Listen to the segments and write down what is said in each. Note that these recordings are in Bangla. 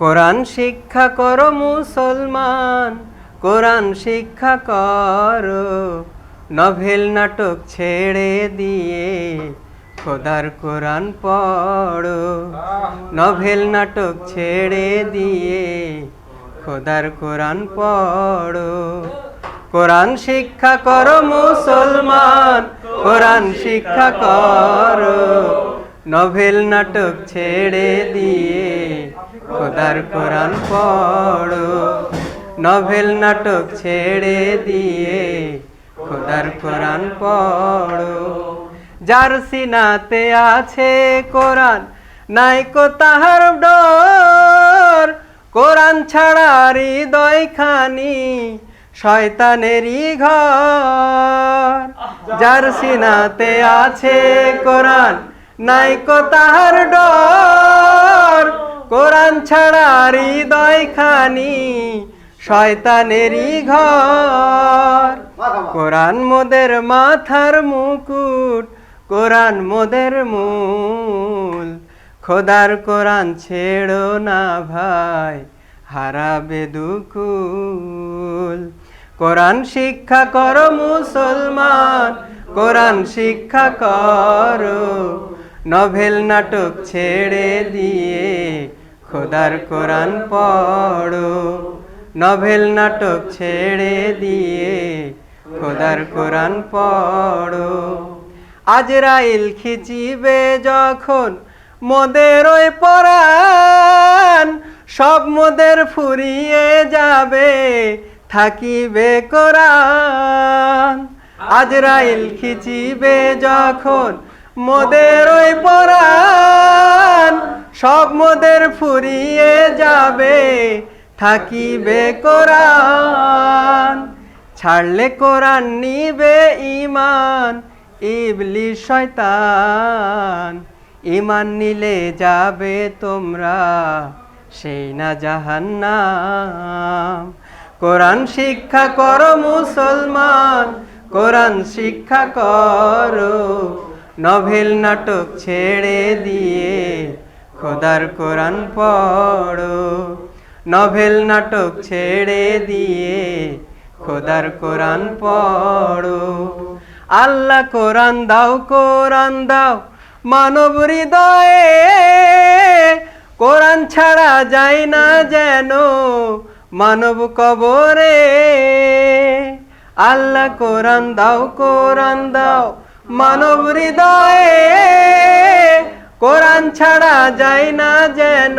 কোরআন শিক্ষা করো মুসলমান, কোরআন শিক্ষা করো। নভেল নাটক ছেড়ে দিয়ে খোদার কোরআন পড়ো। নভেল নাটক ছেড়ে দিয়ে খোদার কোরআন পড়ো। কোরআন শিক্ষা করো মুসলমান, কোরআন শিক্ষা করো। নভেল নাটক ছেড়ে দিয়ে খোদার কোরআন পড়ো। নভেল নাটক ছেড়ে দিয়ে খোদার কোরআন পড়ো। যার সিনাতে আছে কোরআন নাইকো তাহার ডর। কোরআন ছাড়া হৃদয় খানি শয়তানেরই ঘর। যার সিনাতে আছে কোরআন নাইকো তাহার ডর। কোরআন ছাড়া হৃদয় খানি শয়তানেরই ঘর। কোরআন মোদের মাথার মুকুট, কোরআন মোদের মূল। খোদার কোরআন ছেড়ো না ভাই, হারাবে দুকুল। কোরআন শিক্ষা করো মুসলমান, কোরআন শিক্ষা করো। নভেল নাটক ছেড়ে দিয়ে খোদার কোরআন পড়ো। নভেল নাটক ছেড়ে দিয়ে খোদার কোরআন পড়ো। আজরাইল খিচিবে যখন মোদের ওই পরাণ, সব মোদের ফুরিয়ে যাবে, থাকিবে কোরআন। আজরাইল খিচিবে যখন মোদের ওই পরাণ, সব মোদের ফুরিয়ে যাবে, থাকিবে কোরআন। ছাড়লে কোরআন নিবে ইমান ইবলি শয়তান। ইমান নিলে যাবে তোমরা, সেই না জাহান্নাম। কোরআন শিক্ষা করো মুসলমান, কোরআন শিক্ষা করো। নভেল নাটক ছেড়ে দিয়ে খোদার কোরআন পড়ো। নভেল নাটক ছেড়ে দিয়ে খোদার কোরআন পড়ো। আল্লাহ কোরআন দাও কোরআন দাও, মানব হৃদয়ে। কোরআন ছাড়া যায় না যেন মানব কবরে। আল্লাহ কোরআন দাও কোরআন দাও মানব হৃদয়ে কোরআন ছাড়া যায় না যেন।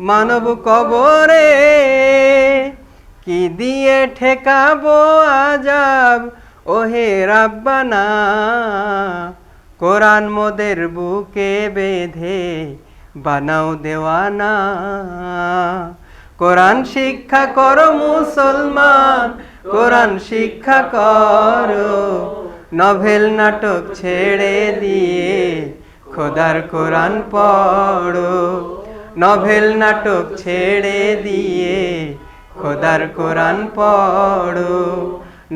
মানব কবরে কি দিয়ে ঠেকাবো আজাব? ওহে রাব্বানা, কোরআন মোদের বুকে বেঁধে বানাও দেওয়ানা। কোরআন শিক্ষা করো মুসলমান, কোরআন শিক্ষা করো। নভেল নাটক ছেড়ে দিয়ে খোদার কোরআন পড়ো। নভেল নাটক ছেড়ে দিয়ে খোদার কোরআন পড়ো।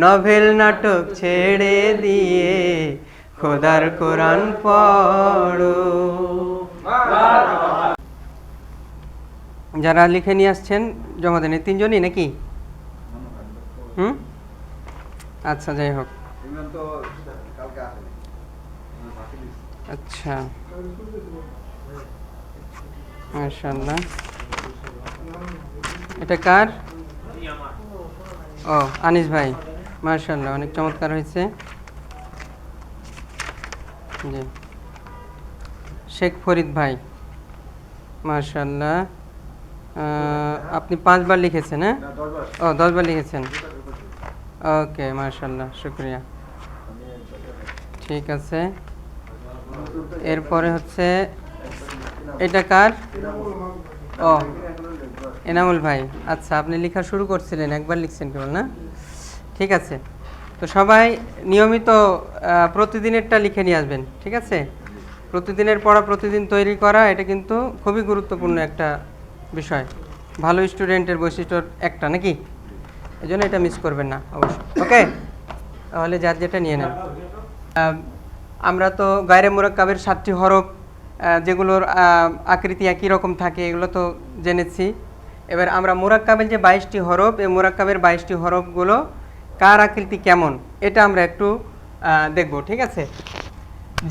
নভেল নাটক ছেড়ে দিয়ে খোদার কোরআন পড়ো। যারা লিখে নিয়ে আসছেন, জমা দেন তিনজনই নাকি? হুম? আচ্ছা যাই হোক। আচ্ছা। মাশাল্লাহ এটা কার? ও আনিস ভাই। মাশাল্লাহ অনেক চমৎকার হয়েছে। জি। শেখ ফরিদ ভাই। মাশাল্লাহ আহ, আপনি পাঁচবার লিখেছেন হ্যাঁ? ও দশবার লিখেছেন। ওকে মাশাল্লাহ শুক্রিয়া। ঠিক আছে। এরপরে হচ্ছে, এটা কার? ও, এনামুল ভাই। আচ্ছা আপনি লেখা শুরু করছিলেন, একবার লিখছেন কেবল, না? ঠিক আছে। তো সবাই নিয়মিত প্রতিদিনেরটা লিখে নিয়ে আসবেন, ঠিক আছে? প্রতিদিনের পড়া, প্রতিদিন তৈরি করা, এটা কিন্তু খুবই গুরুত্বপূর্ণ একটা বিষয়। ভালো স্টুডেন্টের বৈশিষ্ট্য একটা, নাকি? এই জন্য এটা মিস করবেন না, অবশ্যই। ওকে তাহলে যার যেটা নিয়ে নেন। আমরা তো গায়রে মোরাক্কাবের সাতটি হরফ যেগুলোর আকৃতি একই রকম থাকে, এগুলো তো জেনেছি। এবার আমরা মোরাক্কাবের যে বাইশটি হরফ, এই মোরাক্কাবের বাইশটি হরফগুলো কার আকৃতি কেমন, এটা আমরা একটু দেখব, ঠিক আছে?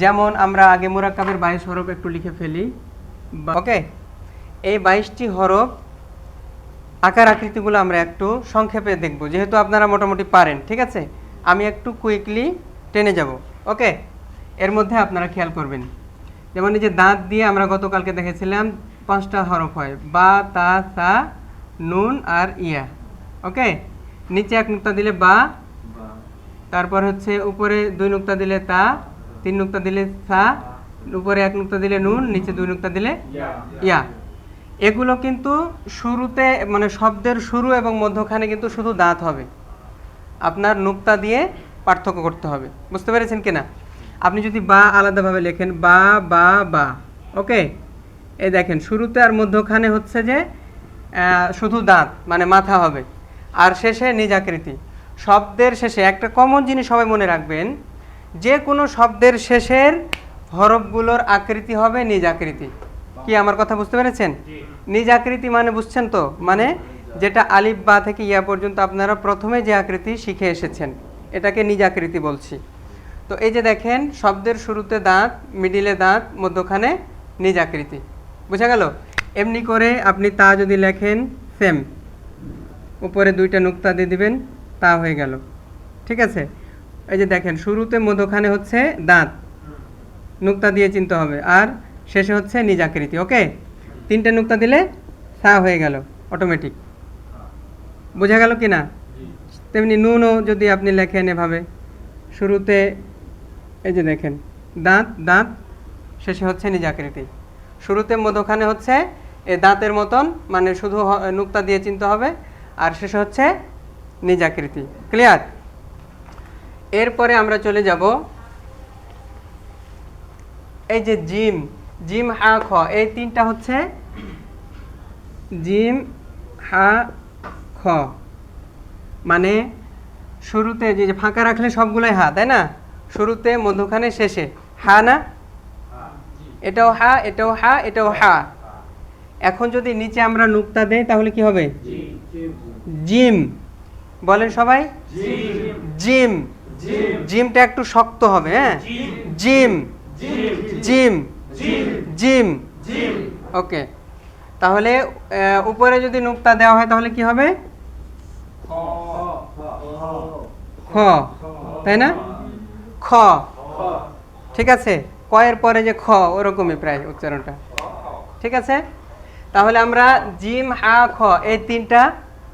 যেমন আমরা আগে মোরাক্কাবের বাইশ হরফ একটু লিখে ফেলি। ওকে? এই বাইশটি হরফ আকার আকৃতিগুলো আমরা একটু সংক্ষেপে দেখব, যেহেতু আপনারা মোটামুটি পারেন, ঠিক আছে? আমি একটু কুইকলি টেনে যাব ওকে এর মধ্যে আপনারা খেয়াল করবেন। যেমন এই যে দাঁত দিয়ে আমরা গতকালকে দেখেছিলাম, পাঁচটা হরফ হয়। বা, তা, সা, নুন আর ইয়া ওকে নিচে এক নুক্তা দিলে বা, তারপর হচ্ছে উপরে দুই নুক্তা দিলে তা, তিন নুক্তা দিলে সা, উপরে এক নুক্তা দিলে নুন, নিচে দুই নুক্তা দিলে ইয়া। এগুলো কিন্তু শুরুতে মানে শব্দের শুরু এবং মধ্যখানে কিন্তু শুধু দাঁত হবে। আপনার নুক্তা দিয়ে পার্থক্য করতে হবে। বুঝতে পেরেছেন কিনা? আপনি যদি বা আলাদাভাবে লেখেন বা বা বা ওকে? এই দেখেন শুরুতে আর মধ্যখানে হচ্ছে যে শুধু দাঁত মানে মাথা হবে। আর শেষে নিজ আকৃতি। শব্দের শেষে একটা কমন জিনিস সবাই মনে রাখবেন যে কোনো শব্দের শেষের হরফগুলোর আকৃতি হবে নিজ আকৃতি। কি আমার কথা বুঝতে পেরেছেন? নিজ আকৃতি মানে বুঝছেন তো? মানে যেটা আলিফ বা থেকে ইয়া পর্যন্ত আপনারা প্রথমে যে আকৃতি শিখে এসেছেন, এটাকে নিজ আকৃতি বলছি। তো এই যে দেখেন, শব্দের শুরুতে দাঁত, মিডিলে দাঁত, মধ্যখানে নিজ আকৃতি। বুঝা গেল? এমনি করে আপনি তা যদি লেখেন, সেম। উপরে দুইটা নুক্তা দিয়ে দিবেন, তা হয়ে গেল। ঠিক আছে? এই যে দেখেন, শুরুতে মধ্যখানে হচ্ছে দাঁত। নুক্তা দিয়ে চিনতে হবে। আর শেষে হচ্ছে নিজ আকৃতি, ওকে? তিনটে নুক্তা দিলে সা হয়ে গেল, অটোমেটিক। বোঝা গেল কি না? তেমনি নুনও যদি আপনি লেখেন এভাবে শুরুতে এই যে দেখেন দাঁত দাঁত শেষে হচ্ছে নিজ আকৃতি শুরুতে মধ্যখানে হচ্ছে এ দাঁতের মতন মানে শুধু নুক্তা দিয়ে চিনতে হবে আর শেষে হচ্ছে নিজ আকৃতি ক্লিয়ার এরপরে আমরা চলে যাব এই যে জিম জিম হা খ এই তিনটা হচ্ছে জিম হা খ। মানে শুরুতে যে ফাঁকা রাখলে সবগুলোই হা, তাই না? শুরুতে, মধ্যখানে, শেষে। হা না? এটাও হা এটাও হা এটাও হা। এখন যদি নিচে আমরা নুক্তা দেই, তাহলে কি হবে? জিম। বলেন সবাই? জিম। জিমটা একটু শক্ত হবে হ্যাঁ? জিম। জিম। জিম। ওকে। তাহলে উপরে যদি নুক্তা দেওয়া হয়, তাহলে কি হবে? খ তাই না খ ঠিক আছে কয়ের পরে যে খ ওরকমই প্রায় উচ্চারণটা ঠিক আছে তাহলে আমরা জিম হা খ এই তিনটা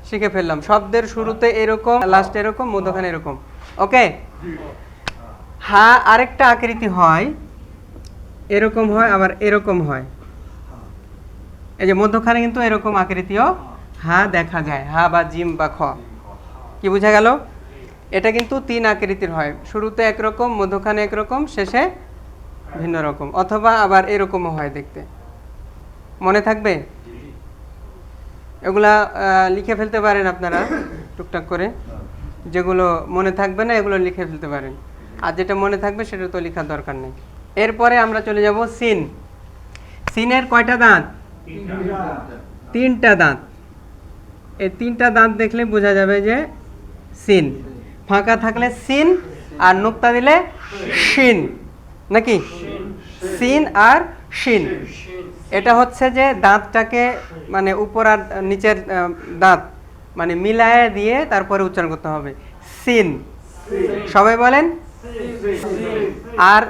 শিখে ফেললাম শব্দের শুরুতে এরকম লাস্ট এরকম মধ্যখানে এরকম ওকে হা আরেকটা আকৃতি হয় এরকম হয় আবার এরকম হয় এই যে মধ্যখানে কিন্তু এরকম আকৃতিও হা দেখা যায় হা বা জিম বা খ। কি বোঝা গেল? এটা কিন্তু তিন আকৃতির হয়। শুরুতে একরকম মধ্যখানে একরকম শেষে ভিন্ন রকম। অথবা আবার এরকমও হয় দেখতে। মনে থাকবে? এগুলা লিখে ফেলতে পারেন আপনারা টুকটাক করে। যেগুলো মনে থাকবে না এগুলো লিখে ফেলতে পারেন। আর যেটা মনে থাকবে সেটা তো লেখার দরকার নেই। এরপরে আমরা চলে যাব সিন। সিনের কয়টা দাঁত? তিনটা দাঁত। এই তিনটা দাঁত দেখলে বোঝা যাবে যে সিন। ফাঁকা থাকলে সিন আর নুক্তা দিলে শিন। নাকি? সিন আর শিন। এটা হচ্ছে যে দাঁতটাকে মানে উপর আর নিচের দাঁত মানে মিলায়ে দিয়ে তারপরে উচ্চারণ করতে হবে। সিন। সবাই বলেন? আর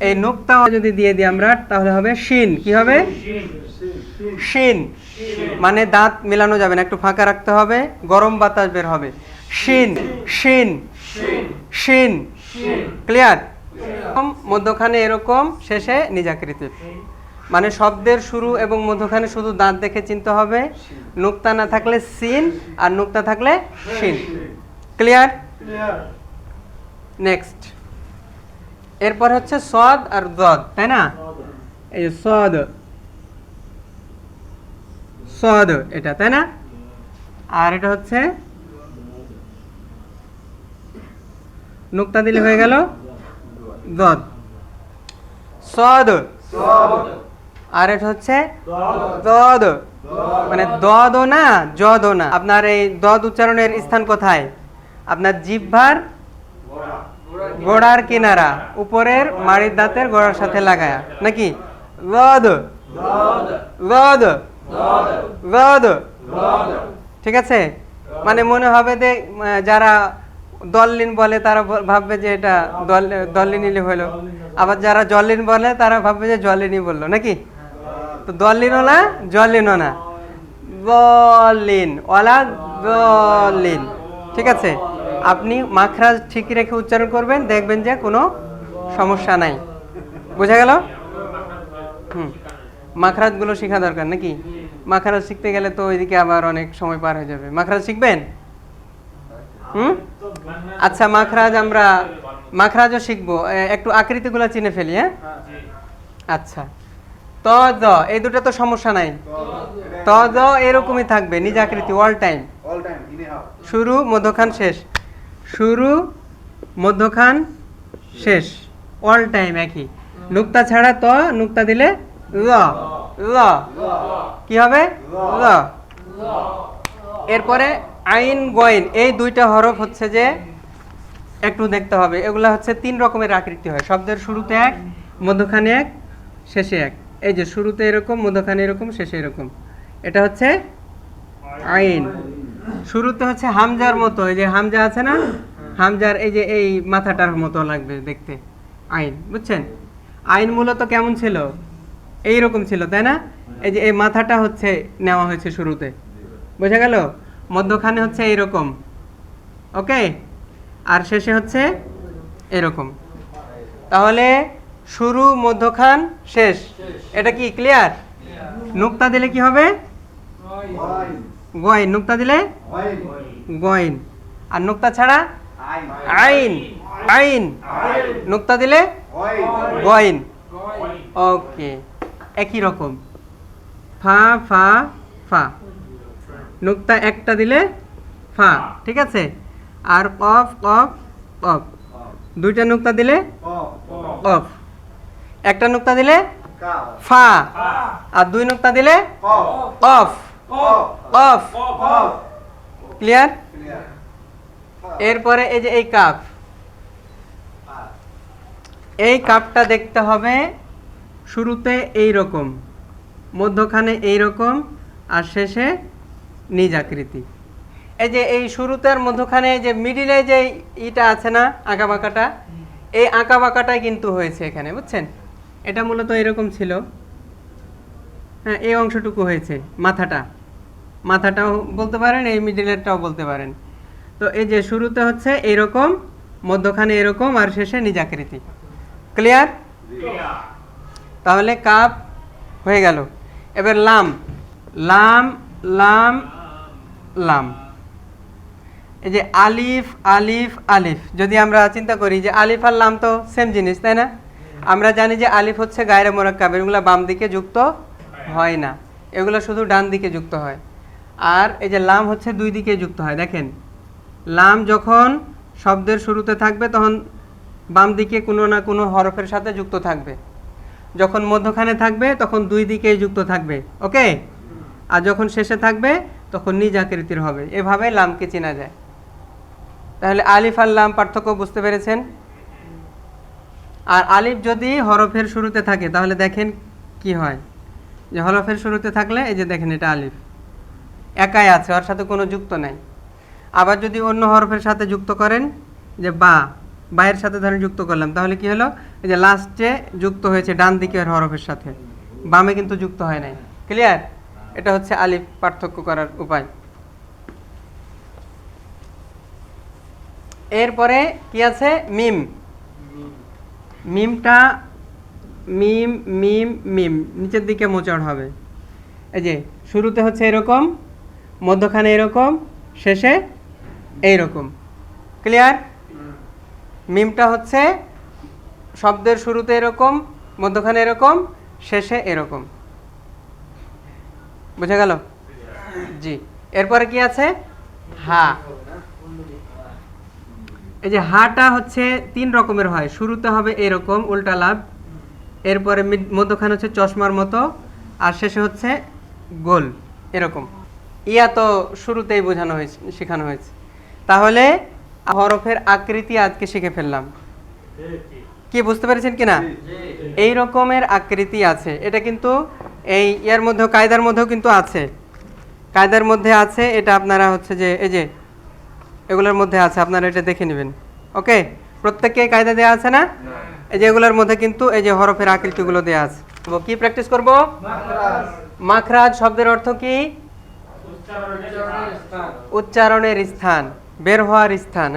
এই নুক্তা যদি দিয়ে দিই আমরা, তাহলে হবে শিন। কি হবে? শিন। মানে দাঁত মেলানো যাবে না একটু ফাঁকা রাখতে হবে গরম বাতাস বের হবে। শিন শিন শিন। ক্লিয়ার মধ্যখানে এরকম শেষে নিজাকৃতি। মানে শব্দের শুরু এবং মধ্যখানে শুধু দাঁত দেখে চিনতে হবে। নুক্তা না থাকলে সিন আর নুক্তা থাকলে শিন। ক্লিয়ার নেক্সট এরপর হচ্ছে সদ আর দদ তাই না? এই সদ সদ এটা তাই না? আর এটা হচ্ছে নুক্তা দিলে হয়ে গেল দদ সদ আর এটা হচ্ছে দদ। মানে দদ না জদ না। আপনার এই দদ উচ্চারণের স্থান কোথায়? আপনার জিহ্বার গোড়ার কিনারা উপরের মাড়ির দাঁতের গোড়ার সাথে লাগায়া। নাকি? রদ রদ রদ ঠিক আছে? মানে মনে হবে যে যারা দলিন বলে তারা ভাববে যে এটা দল দলিনী হলো। আবার যারা জলিন বলে তারা ভাববে যে জলিনী বলল নাকি? তো দলিনও না জলিনও না। দলিন ওলা দলিন ঠিক আছে? আপনি মাখরাজ ঠিক রেখে উচ্চারণ করবেন দেখবেন যে কোনো সমস্যা নাই। বোঝা গেল? হুম। মাখরাজগুলো শেখা দরকার নাকি? মাখরাজ শিখতে গেলে তো ওইদিকে আবার অনেক সময় পার হয়ে যাবে। মাখরাজ শিখবেন? হুম? আচ্ছা মাখরাজ আমরা মাখরাজও শিখব। একটু আকৃতিগুলো চিনে ফেলি হ্যাঁ? আচ্ছা। ত জ এই দুটো তো সমস্যা নাই। ত জ এরকমই থাকবে নিজ আকৃতি অল টাইম শুরু মধ্যখান শেষ। শুরু মধ্যখান শেষ। অল টাইম একই। নুক্তা ছাড়া ত নুক্তা দিলে ল ল। কি হবে? ল। এরপরে আইন গয়েন এই দুইটা হরফ হচ্ছে যে একটু দেখতে হবে। এগুলা হচ্ছে তিন রকমের আকৃতি হয়। শব্দের শুরুতে এক, মধ্যখানে এক, শেষে এক। এই যে শুরুতে এরকম, মধ্যখানে এরকম, শেষে এরকম। এটা হচ্ছে আইন। শুরুতে হচ্ছে হামজার মতো। এই যে হামজা আছে না? হামজার এই যে এই মাথাটার মতো লাগবে দেখতে। আইন, বুঝছেন? আইন মূলত কেমন ছিল? এই রকম ছিল, তাই না? এই যে এই মাথাটা হচ্ছে নেওয়া হয়েছে শুরুতে। বোঝা গেল? মধ্যখানে হচ্ছে এইরকম। ওকে আর শেষে হচ্ছে এরকম। তাহলে শুরু, মধ্যখান, শেষ। এটা কি ক্লিয়ার নুক্তা দিলে কি হবে. গয়েন নুক্তা দিলে. গয়েন আর নুক্তা ছাড়া. আইন। আইন। নুক্তা দিলে. গয়েন ওকে একই রকম। ফা ফা ফা। নুক্তা একটা দিলে ফা, ঠিক আছে? আর কফ কফ কফ। দুইটা নুক্তা দিলে. কফ। একটা নুক্তা দিলে ফা। আর দুই নুক্তা দিলে. কফ। কফ। ক্লিয়ার? এরপরে এই যে এই কাপ। এই কাপটা দেখতে হবে শুরুতে এই রকম মধ্যখানে এই রকম আর শেষে নিজ আকৃতি এই যে এই শুরুতে আর মধ্যখানে যে মিডিলে যে ইটা আছে না আঁকা বাঁকাটা এই আঁকা বাঁকাটাই কিন্তু হয়েছে এখানে, বুঝছেন? এটা মূলত এরকম ছিল। হ্যাঁ এই অংশটুকু হয়েছে, মাথাটা। মাথাটাও বলতে পারেন, এই মিডিলেরটাও বলতে পারেন। তো এই যে শুরুতে হচ্ছে এরকম মধ্যখানে এরকম, আর শেষে নিজ আকৃতি ক্লিয়ার তাহলে কাপ হয়ে গেল। এবার লাম। লাম লাম লাম। এই যে আলিফ আলিফ আলিফ। যদি আমরা চিন্তা করি যে আলিফ আর লাম তো সেম জিনিস, তাই না? আমরা জানি যে আলিফ হচ্ছে গায়রে মোরাক্কাব, এগুলো বাম দিকে যুক্ত হয় না। এগুলো শুধু ডান দিকে যুক্ত হয়। আর এই যে লাম হচ্ছে দুই দিকে যুক্ত হয়, দেখেন। লাম যখন শব্দের শুরুতে থাকবে, তখন বাম দিকে কোনো না কোনো হরফের সাথে যুক্ত থাকবে। যখন মধ্যখানে থাকবে, তখন দুই দিকেই যুক্ত থাকবে, ওকে? আর যখন শেষে থাকবে, তখন নিজ আকৃতির হবে। এভাবে লামকে চেনা যায়। তাহলে আলিফ আর লাম পার্থক্য বুঝতে পেরেছেন? আর আলিফ যদি হরফের শুরুতে থাকে, তাহলে দেখেন কি হয়। যে হরফের শুরুতে থাকলে, এই যে দেখেন এটা আলিফ। একাই আছে, ওর সাথে কোনো যুক্ত নাই। আবার যদি অন্য হরফের সাথে যুক্ত করেন, যে বা বায়ের সাথে ধরেন যুক্ত করলাম, তাহলে কি হলো? এই যে লাস্টে যুক্ত হয়েছে ডান দিকের হরফের সাথে, বামে কিন্তু যুক্ত হয় নাই। ক্লিয়ার এটা হচ্ছে আলিফ পার্থক্য করার উপায়। এরপরে কি আছে? মিম। মিমটা মিম মিম মিম, নিচের দিকে মোচড় হবে। এই যে শুরুতে হচ্ছে এরকম, মধ্যখানে এরকম, শেষে এইরকম। ক্লিয়ার মিমটা হচ্ছে শব্দের শুরুতে এরকম, মধ্যখানে এরকম, শেষে এরকম। বুঝা গেল? জি। এরপরে কি আছে? হা। এই যে হাটা হচ্ছে তিন রকমের হয়। শুরুতে হবে এরকম, উল্টা লাভ। এরপরে মধ্যখানে হচ্ছে চশমার মতো, আর শেষে হচ্ছে গোল, এরকম। ইয়া তো শুরুতেই বোঝানো হয়েছে, শেখানো হয়েছে। তাহলে হরফের আকৃতি আজকে শিখে ফেললাম। কি বুঝতে পেরেছেন কিনা? এই রকমের আকৃতি আছে। এটা কিন্তু এই ইয়ার মধ্যেও কায়দার মধ্যেও কিন্তু আছে। কায়দার মধ্যে আছে এটা আপনারা হচ্ছে যে এই যে এগুলোর মধ্যে আছে আপনারা এটা দেখে নেবেন। ওকে? প্রত্যেককে কায়দা দেওয়া আছে না? এই যে এগুলোর মধ্যে কিন্তু এই যে হরফের আকৃতিগুলো দেওয়া আছে। কি প্র্যাকটিস করব? মাখরাজ। শব্দের অর্থ কি? উচ্চারণের স্থান। বের হওয়ার স্থান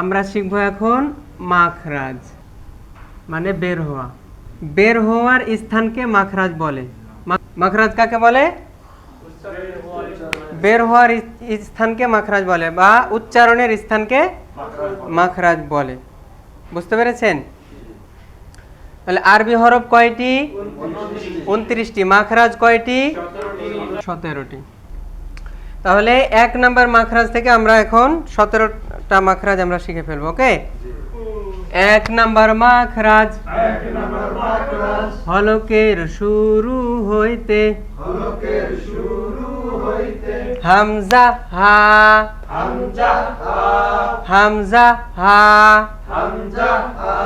আমরা শিখব এখন মাখরাজ মানে বের হওয়া। বের হওয়ার স্থানকে মাখরাজ বলে। মাখরাজ কাকে বলে? বের হওয়ার স্থানকে মাখরাজ বলে বা উচ্চারণের স্থানকে মাখরাজ বলে। বুঝতে পেরেছেন? তাহলে আরবি হরফ কয়টি? উনত্রিশটি। মাখরাজ কয়টি? সতেরোটি। তাহলে এক নাম্বার মাখরাজ থেকে আমরা এখন সতেরোটা মাখরাজ আমরা শিখে ফেলব, ওকে? এক নাম্বার মাখরাজ। হলকের শুরু হইতে হামজা হা। হামজা হা।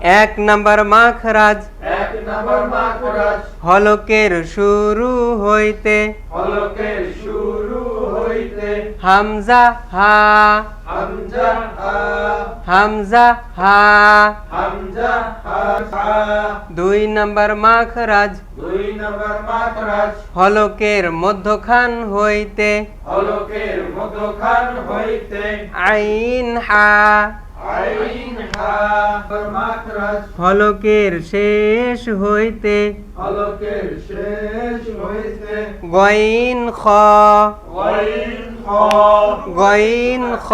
এক নাম্বার মাখরাজ। এক নম্বর মাখরাজ। হলকের শুরু হইতে। হলকের শুরু হইতে। হামজা হা। হামজা হা। হামজা হা। হামজা হা। দুই নাম্বার মাখরাজ। দুই নম্বর মাখরাজ। হলকের মধ্যখান হইতে। হলকের মধ্যখান হইতে। আইন হা। আইন হা। মাখরাজ। হলকের শেষ হইতে। হলকের শেষ হইতে। গইন খ। ওয়াইন খ। গইন খ।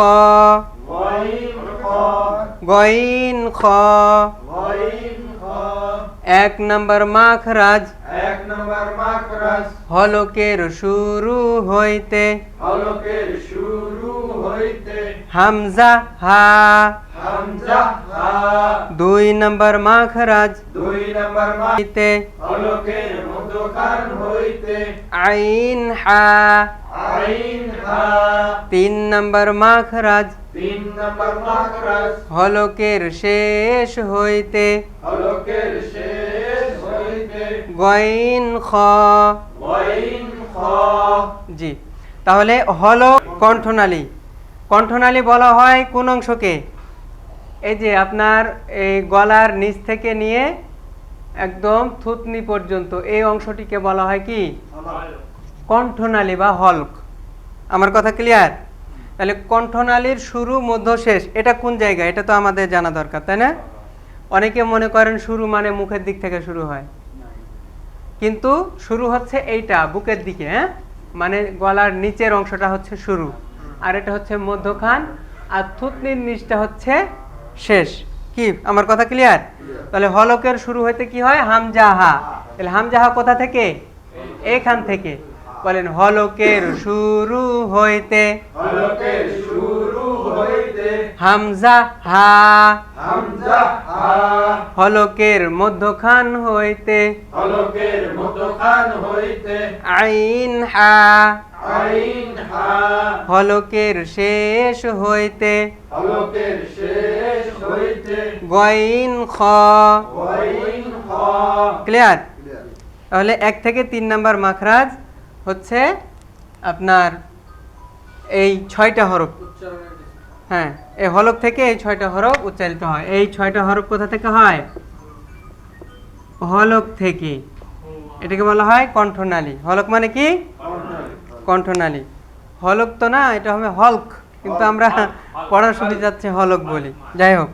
গইন খ। এক নাম্বার মাখরাজ। এক নম্বর মাখরাজ হলকের শুরু হইতে। হলকের শুরু হইতে হামজা হা। হামজা হা দুই নাম্বার মাখরাজ। দুই নম্বর হইতে। হলকের মধ্যখান হইতে আইন হা আইন হা। তিন নাম্বার মাখরাজ। তিন নম্বর মাখরাজ হলকের শেষ হইতে হলকের শেষ হইতে গইন খ। ওয়াইন খ। জি তাহলে হল কণ্ঠনালী। কণ্ঠনালী বলা হয় কোন অংশকে? এই যে আপনার এই গলার নিচ থেকে নিয়ে একদম থুতনি পর্যন্ত এই অংশটিকে বলা হয় কি? কণ্ঠনালী বা হলক। আমার কথা ক্লিয়ার তাহলে কণ্ঠনালীর শুরু, মধ্য, শেষ, এটা কোন জায়গা? এটা তো আমাদের জানা দরকার, তাই না? অনেকে মনে করেন শুরু মানে মুখের দিক থেকে শুরু হয়। কিন্তু শুরু হচ্ছে এইটা, বুকের দিকে হ্যাঁ? মানে গলার নিচের অংশটা হচ্ছে শুরু, আর এটা হচ্ছে মধ্যখান, আর থুতনির নিচটা হচ্ছে শেষ। কি? আমার কথা ক্লিয়ার তাহলে হলকের শুরু হইতে কি হয়? হামজাহা। তাহলে হামজাহা কোথা থেকে? এখান থেকে। বলেন হলকের শুরু হইতে হলকের শুরু হইতে হামজা হা। হামজা হা হলকের মধ্যখান হইতে হলকের মধ্যখান হইতে আইন হা। আইন হা হলকের শেষ হইতে হলকের শেষ হইতে গইন খ। ওয়াইন খ। ক্লিয়ার? তাহলে এক থেকে তিন নাম্বার মাখরাজ হচ্ছে আপনার এই ছয়টা হরফ। হ্যাঁ এই হলক থেকে এই ছয়টা হরফ উচ্চারিত হয়। এই ছয়টা হরফ কোথা থেকে হয়? হলক থেকে। এটাকে বলা হয় কণ্ঠনালী। হলক মানে কি? কণ্ঠনালী। হলক তো না এটা হবে হলক। কিন্তু আমরা পড়ার যাচ্ছে হলক বলি। যাই হোক।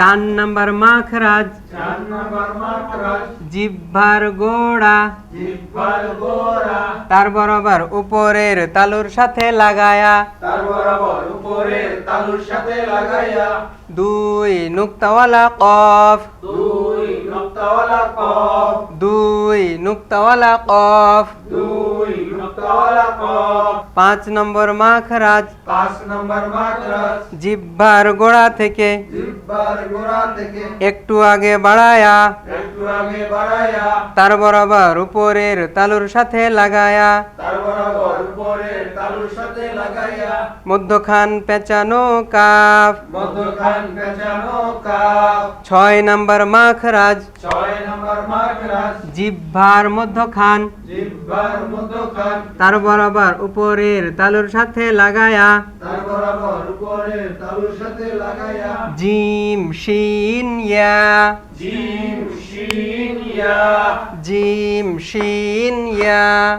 চার নাম্বার মাখরাজ চার নম্বর মাখরাজ জিহ্বার গোড়া। জিহ্বার গোড়া। তার বরাবর উপরের তালুর সাথে লাগায়া। তার বরাবর উপরের তালুর সাথে লাগায়া। দুই নুক্তাওয়ালা কফ। দুই নুক্তাওয়ালা কফ। দুই নুক্তাওয়ালা কফ। দুই নুক্তাওয়ালা কফ। পাঁচ নম্বর মাখরাজ। পাঁচ নম্বর মাদ্রাস জিহ্বার গোড়া থেকে। জিব্বার গোড়া থেকে। একটু আগে বাড়ায়া। একটু আগে বাড়ায়া। তার বরাবর উপরের তালুর সাথে লাগায়া। তার বরাবর উপরে তালুর সাথে লাগাইয়া মধ্যখান পেঁচানো কাফ। মধ্যখান পেঁচানো কাপ ছয় নম্বর মাখরাজ। ছয় মধ্য খান জিহ্বার মধ্যখান। জিব্বার মধ্যখান। তার বরাবর উপরের তালুর সাথে লাগায়া। তার বরাবর উপরের তালুর সাথে ইয়া জিম শিন ইয়া। জিম শিন ইয়া। জিম শিন ইয়া।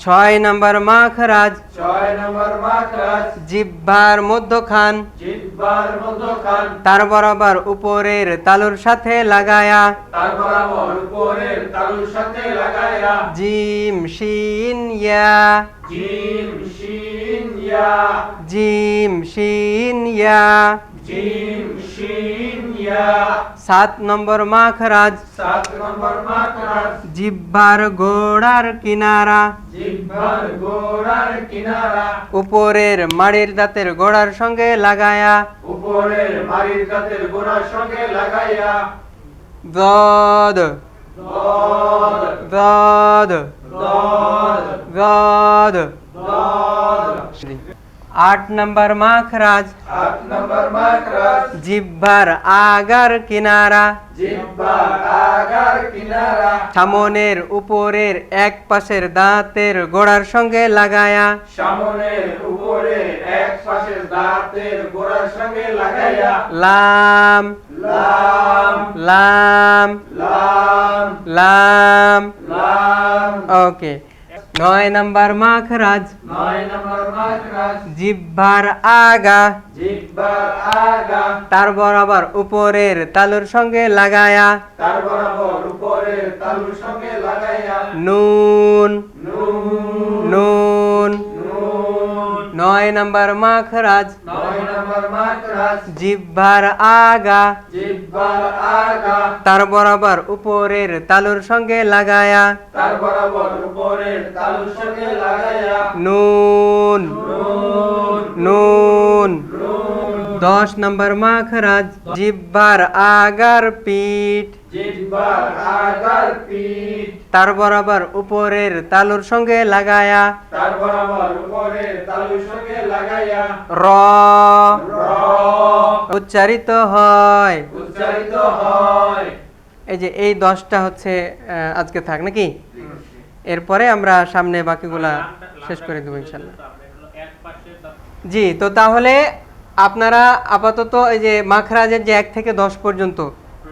ছয় নম্বর মাখরাজ। ছয় নম্বর মাদ্রাস জিহ্বার মধ্যখান। জিব্বার মধ্যখান। তার বরাবর উপরের তালুর সাথে লাগায়া। তার বরাবর উপরে তালুর সাথে শিন জিম শিন ইয়া জিম শিন ইয়া জিম শিন ইয়া সাত নম্বর মাখরাজ সাত নম্বর মাদ্রাস জিহ্বার গোড়ার কিনারা জিব্বার গোড়ার কিনারা উপরের মাড়ির দাঁতের গোড়ার সঙ্গে লাগায়া। উপরের মারির কাতের গোড়ার সঙ্গে লাগাইয়া দদ। দদ। দদ। দদ। দদ। দদ। আট নম্বর মাখরাজ। জিহ্বার আগার কিনারা। জিব্বার আগার কিনারা। সামনের উপরের এক পাশের দাঁতের গোড়ার সঙ্গে লাগায়া। সামনের উপরে এক পাশের দাঁতের গোড়ার সঙ্গে লাগাইয়া। লাম। লাম। লাম। লাম। লাম। লাম। ওকে। নয় নম্বর মাখরাজ। নয় নম্বর মাখরাজ। জিহ্বার আগা। জিভার আগা। তার বরাবর উপরের তালুর সঙ্গে লাগায়া। তার বরাবর উপরের তালুর সঙ্গে লাগায়া। নুন। নুন। নুন। নয় নম্বর মাখরাজ। নয় নম্বর মাদ্রাস জিহ্বার আগা। জিব্বার আগা। তার বরাবর উপরের তালুর সঙ্গে লাগায়া। তার বরাবর উপরে তালুর সঙ্গে লাগাইয়া নুন। নুন। দশ নম্বর মাখরাজ। জিহ্বার আগার আগার পিঠ। তার বরাবর উপরের তালুর সঙ্গে লাগায়া। তার বরাবর উপরে তালুর সঙ্গে লাগাইয়া র। র। উচ্চারিত হয়। উচ্চারিত হয়। এই যে এই দশটা হচ্ছে আজকে থাক নাকি? এরপরে আমরা সামনে বাকিগুলা শেষ করে দেবো ইনশাল্লাহ। জি তো তাহলে আপনারা আপাতত এই যে মাখরাজের যে এক থেকে দশ পর্যন্ত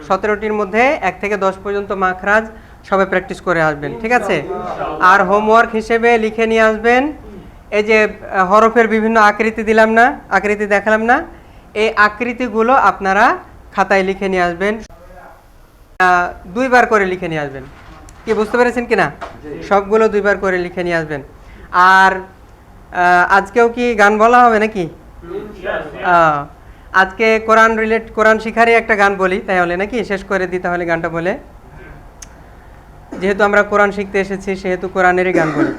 সতেরোটির মধ্যে এক থেকে দশ পর্যন্ত মাখরাজ সবাই প্র্যাকটিস করে আসবেন ঠিক আছে? আর হোমওয়ার্ক হিসেবে লিখে নিয়ে আসবেন। এই যে হরফের বিভিন্ন আকৃতি দিলাম না আকৃতি দেখালাম না। এই আকৃতিগুলো আপনারা খাতায় লিখে নিয়ে আসবেন। দুইবার করে লিখে নিয়ে আসবেন। কি বুঝতে পেরেছেন কিনা? সবগুলো দুইবার করে লিখে নিয়ে আসবেন। আর আজকেও কি গান বলা হবে নাকি? আহ, আজকে কোরআন রিলেট কোরআন শিখারই একটা গান বলি তাহলে নাকি? শেষ করে দিই তাহলে গানটা বলে। যেহেতু আমরা কোরআন শিখতে এসেছি, সেহেতু কোরআনেরই গান বলি।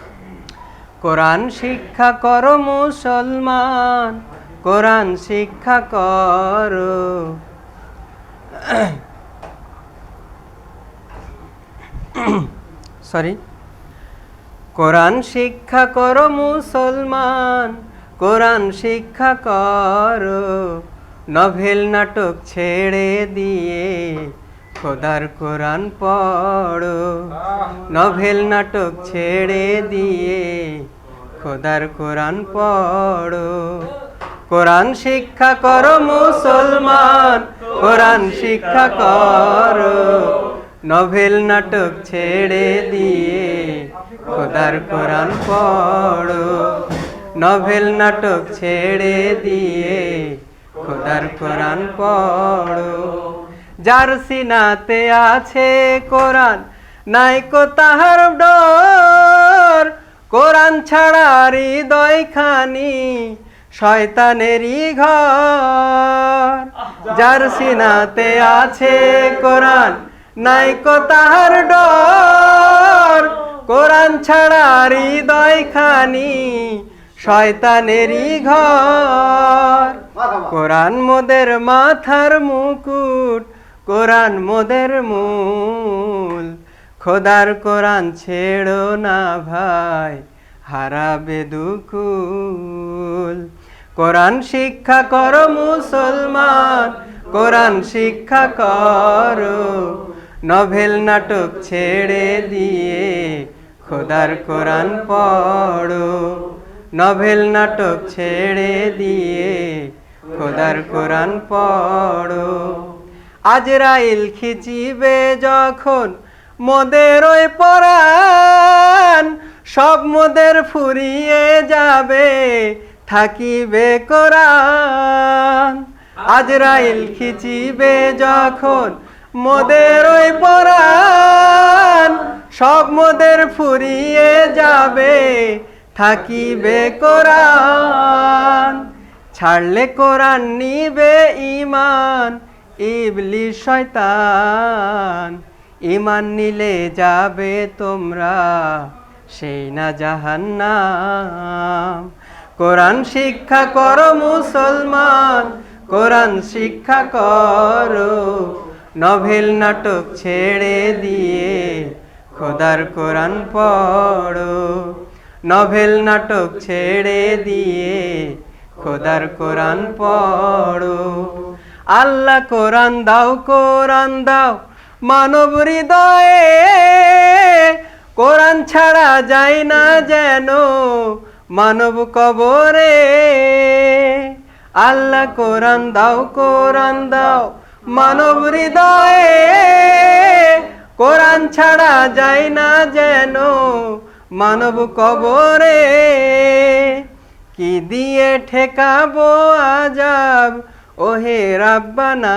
কোরআন শিক্ষা করো মুসলমান, কোরআন শিক্ষা কর। সরি কোরআন শিক্ষা করো মুসলমান কোরআন শিক্ষা করো নভেল নাটক ছেড়ে দিয়ে খোদার কোরআন পড়ো নভেল নাটক ছেড়ে দিয়ে খোদার কোরআন পড়ো। কোরআন শিক্ষা করো মুসলমান, কোরআন শিক্ষা করো নভেল নাটক ছেড়ে দিয়ে খোদার কোরআন পড়ো। নভেল নাটক ছেড়ে দিয়ে খোদার কোরআন পড়ো। যার সিনাতে আছে কোরআন নাইকো তাহার ডর। কোরআন ছাড়া হৃদয় খানি শয়তানেরই ঘর। যার সিনাতে আছে কোরআন, নাই কো তাহার ডর। কোরআন ছাড়া হৃদয় খানি শয়তানেরই ঘর। কোরআন মোদের মাথার মুকুট কোরআন মোদের মূল। খোদার কোরআন ছেড়ো না ভাই হারাবে দুকুল। কোরআন শিক্ষা কর মুসলমান কোরআন শিক্ষা করো। নভেল নাটক ছেড়ে দিয়ে খোদার কোরআন পড়ো। নভেল নাটক ছেড়ে দিয়ে খোদার কোরআন পড়ো। আজরাইল খিচিবে যখন মোদের ওই পরাণ, সব মোদের ফুরিয়ে যাবে, থাকিবে কোরআন। আজরাইল খিচিবে যখন মোদের ওই পরাণ, সব মোদের ফুরিয়ে যাবে থাকিবে কোরআন, ছাড়লে কোরআন নিবে ইমান ইবলি শয়তান ইমান নিলে যাবে তোমরা সেই না জাহান্নাম। কোরআন শিক্ষা করো মুসলমান, কোরআন শিক্ষা করো, নভেল নাটক ছেড়ে দিয়ে খোদার কোরআন পড়ো। নভেল নাটক ছেড়ে দিয়ে খোদার কোরআন পড়ো। আল্লাহ কোরআন দাও কোরআন দাও, মানব হৃদয়ে। কোরআন ছাড়া যায় না যেন মানব কবরে। আল্লাহ কোরআন দাও কোরআন দাও, মানব হৃদয়ে। কোরআন ছাড়া যায় না যেন মানব কবরে কি দিয়ে ঠেকাবো আজাব? ওহে রাব্বানা,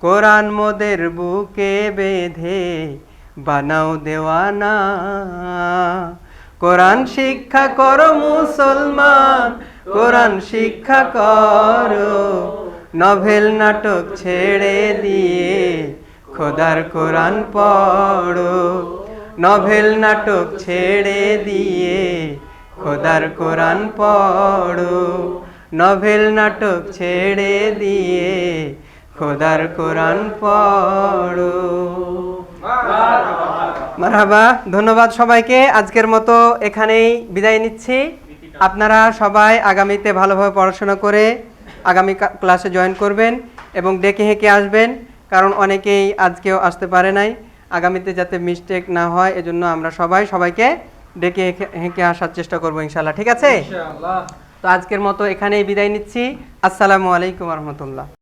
কোরআন মোদের বুকে বেঁধে বানাও দেওয়ানা। কোরআন শিক্ষা করো মুসলমান, কোরআন শিক্ষা করো। নভেল নাটক ছেড়ে দিয়ে খোদার কোরআন পড়ো। নভেল নাটক ছেড়ে দিয়ে খোদার কোরআন পড়ো। নভেল নাটক ছেড়ে দিয়ে খোদার কোরআন পড়ো। মারহাবা, ধন্যবাদ সবাইকে। আজকের মতো এখানেই বিদায় নিচ্ছি। আপনারা সবাই আগামীতে ভালোভাবে পড়াশোনা করে আগামী ক্লাসে জয়েন করবেন এবং ডেকে হেঁকে আসবেন, কারণ অনেকেই আজকেও আসতে পারে নাই। আগামীতে যাতে মিস্টেক না হয় এজন্য আমরা সবাই সবাইকে ডেকে হেঁকে- আসার চেষ্টা করব ইনশাল্লাহ ঠিক আছে? তো আজকের মতো এখানেই বিদায় নিচ্ছি। আসসালামু আলাইকুম রহমতুল্লাহ।